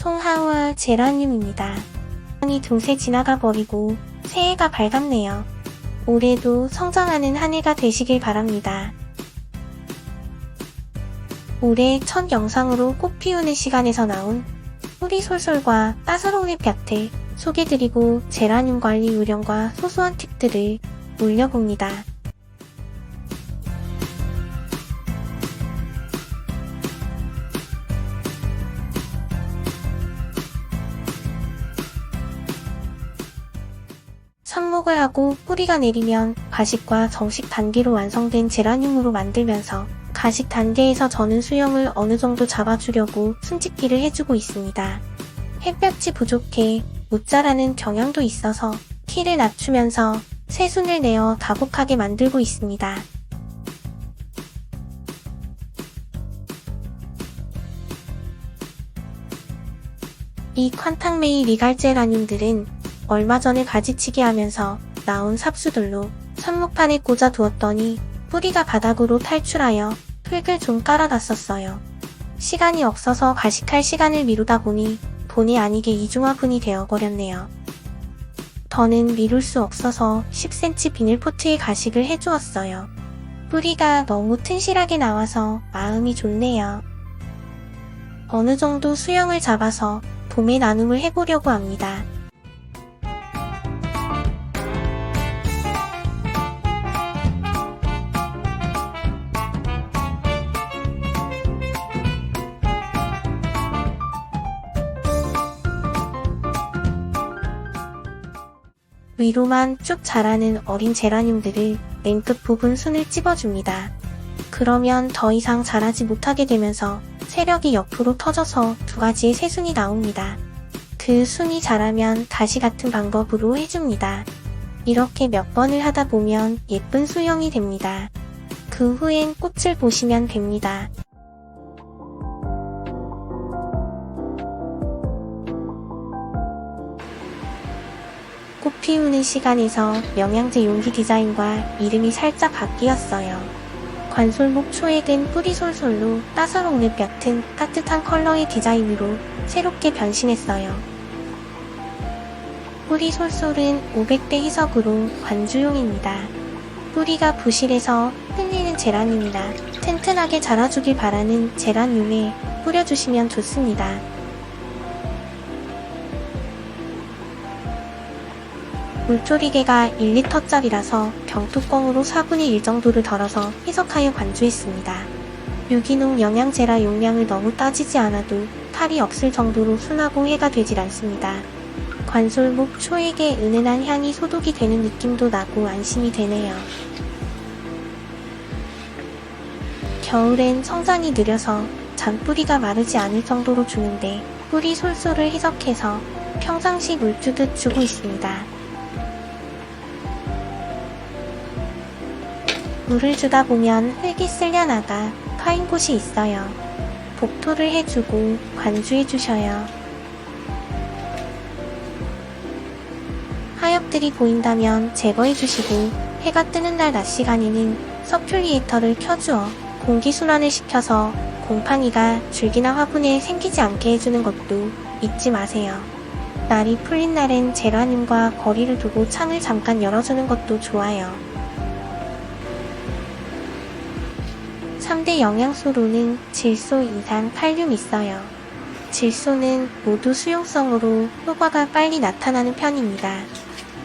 송하와 제라늄입니다. 이 두세 지나가 버리고 새해가 밝았네요. 올해도 성장하는 한 해가 되시길 바랍니다. 올해 첫 영상으로 꽃 피우는 시간에서 나온 뿌리 솔솔과 따사로운 햇볕을 소개드리고 제라늄 관리 요령과 소소한 팁들을 올려봅니다. 삽목을 하고 뿌리가 내리면 가식과 정식 단계로 완성된 제라늄으로 만들면서 가식 단계에서 저는 수영을 어느 정도 잡아주려고 숨짓기를 해주고 있습니다. 햇볕이 부족해 못 자라는 경향도 있어서 키를 낮추면서 새순을 내어 다복하게 만들고 있습니다. 이 퀀탕메이 리갈 제라늄들은 얼마 전에 가지치기 하면서 나온 삽수들로 삽목판에 꽂아 두었더니 뿌리가 바닥으로 탈출하여 흙을 좀 깔아놨었어요. 시간이 없어서 가식할 시간을 미루다 보니 본의 아니게 이중화분이 되어버렸네요. 더는 미룰 수 없어서 10cm 비닐포트에 가식을 해주었어요. 뿌리가 너무 튼실하게 나와서 마음이 좋네요. 어느 정도 수영을 잡아서 봄에 나눔을 해보려고 합니다. 위로만 쭉 자라는 어린 제라늄들을 맨 끝 부분 순을 찝어줍니다. 그러면 더 이상 자라지 못하게 되면서 세력이 옆으로 터져서 두 가지의 새순이 나옵니다. 그 순이 자라면 다시 같은 방법으로 해줍니다. 이렇게 몇 번을 하다 보면 예쁜 수영이 됩니다. 그 후엔 꽃을 보시면 됩니다. 피우는 시간에서 영양제 용기 디자인과 이름이 살짝 바뀌었어요. 관솔목 초액은 뿌리 솔솔로 따사로운 햇볕은 따뜻한 컬러의 디자인으로 새롭게 변신했어요. 뿌리 솔솔은 500대 희석으로 관주용입니다. 뿌리가 부실해서 흔들리는 제라늄이나 튼튼하게 자라주길 바라는 제라늄에 뿌려주시면 좋습니다. 물조리개가 1리터짜리라서 병뚜껑으로 4분의 1 정도를 덜어서 희석하여 관주했습니다. 유기농 영양제라 용량을 너무 따지지 않아도 탈이 없을 정도로 순하고 해가 되질 않습니다. 관솔목 초액의 은은한 향이 소독이 되는 느낌도 나고 안심이 되네요. 겨울엔 성장이 느려서 잔뿌리가 마르지 않을 정도로 주는데 뿌리 솔솔을 희석해서 평상시 물 주듯 주고 있습니다. 물을 주다 보면 흙이 쓸려나가 파인 곳이 있어요. 복토를 해주고 관주해 주셔요. 하엽들이 보인다면 제거해 주시고 해가 뜨는 날 낮 시간에는 서큘리에이터를 켜주어 공기순환을 시켜서 곰팡이가 줄기나 화분에 생기지 않게 해주는 것도 잊지 마세요. 날이 풀린 날엔 제라늄과 거리를 두고 창을 잠깐 열어주는 것도 좋아요. 3대 영양소로는 질소, 이산, 칼륨 있어요. 질소는 모두 수용성으로 효과가 빨리 나타나는 편입니다.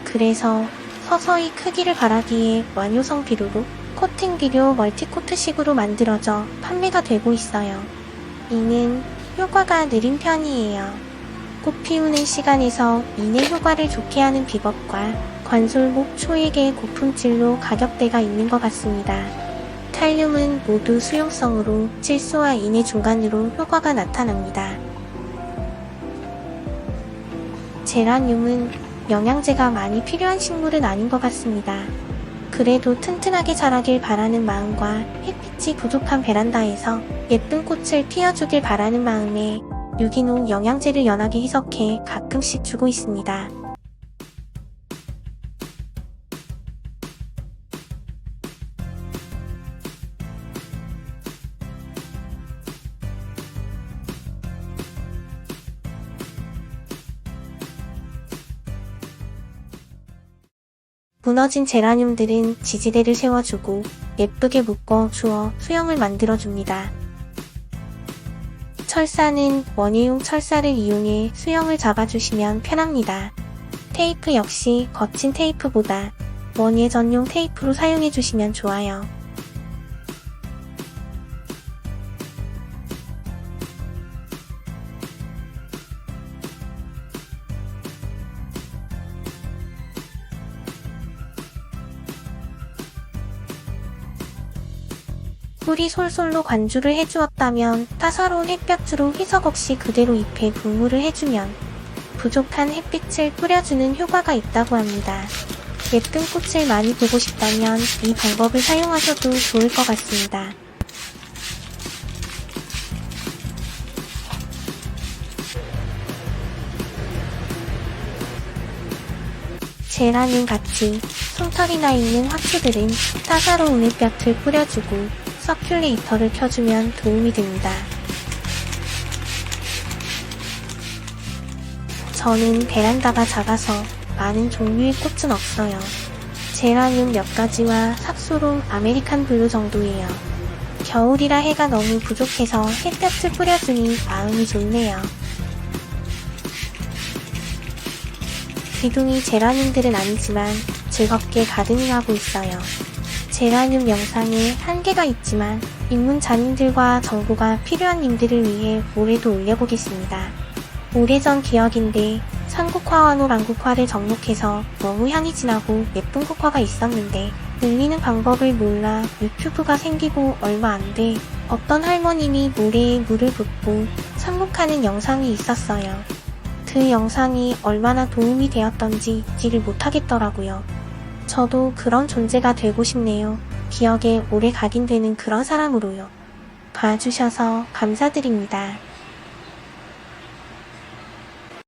그래서 서서히 크기를 바라기에 완효성 비료로 코팅 비료 멀티코트식으로 만들어져 판매가 되고 있어요. 이는 효과가 느린 편이에요. 꽃 피우는 시간에서 이내 효과를 좋게 하는 비법과 관솔목 초액의 고품질로 가격대가 있는 것 같습니다. 칼륨은 모두 수용성으로 질소와 인의 중간으로 효과가 나타납니다. 제라늄은 영양제가 많이 필요한 식물은 아닌 것 같습니다. 그래도 튼튼하게 자라길 바라는 마음과 햇빛이 부족한 베란다에서 예쁜 꽃을 피워주길 바라는 마음에 유기농 영양제를 연하게 희석해 가끔씩 주고 있습니다. 무너진 제라늄들은 지지대를 세워주고 예쁘게 묶어 주어 수영을 만들어줍니다. 철사는 원예용 철사를 이용해 수영을 잡아주시면 편합니다. 테이프 역시 거친 테이프보다 원예 전용 테이프로 사용해주시면 좋아요. 꿀이 솔솔로 관주를 해주었다면 따사로운 햇볕으로 희석 없이 그대로 잎에 분무를 해주면 부족한 햇빛을 뿌려주는 효과가 있다고 합니다. 예쁜 꽃을 많이 보고 싶다면 이 방법을 사용하셔도 좋을 것 같습니다. 제라늄 같이 솜털이 나 있는 화초들은 따사로운 햇볕을 뿌려주고 서큘레이터를 켜주면 도움이 됩니다. 저는 베란다가 작아서 많은 종류의 꽃은 없어요. 제라늄 몇 가지와 삽소로 아메리칸 블루 정도예요. 겨울이라 해가 너무 부족해서 햇볕을 뿌려주니 마음이 좋네요. 귀둥이 제라늄들은 아니지만 즐겁게 가드닝하고 있어요. 제라늄 영상에 한계가 있지만 입문자님들과 정보가 필요한 님들을 위해 올해도 올려보겠습니다. 오래전 기억인데 삼국화와 노 랑국화를 접목해서 너무 향이 진하고 예쁜 국화가 있었는데 늘리는 방법을 몰라 유튜브가 생기고 얼마 안 돼 어떤 할머님이 모래에 물을 붓고 삼국하는 영상이 있었어요. 그 영상이 얼마나 도움이 되었던지 잊지를 못하겠더라고요. 저도 그런 존재가 되고 싶네요. 기억에 오래 각인되는 그런 사람으로요. 봐주셔서 감사드립니다.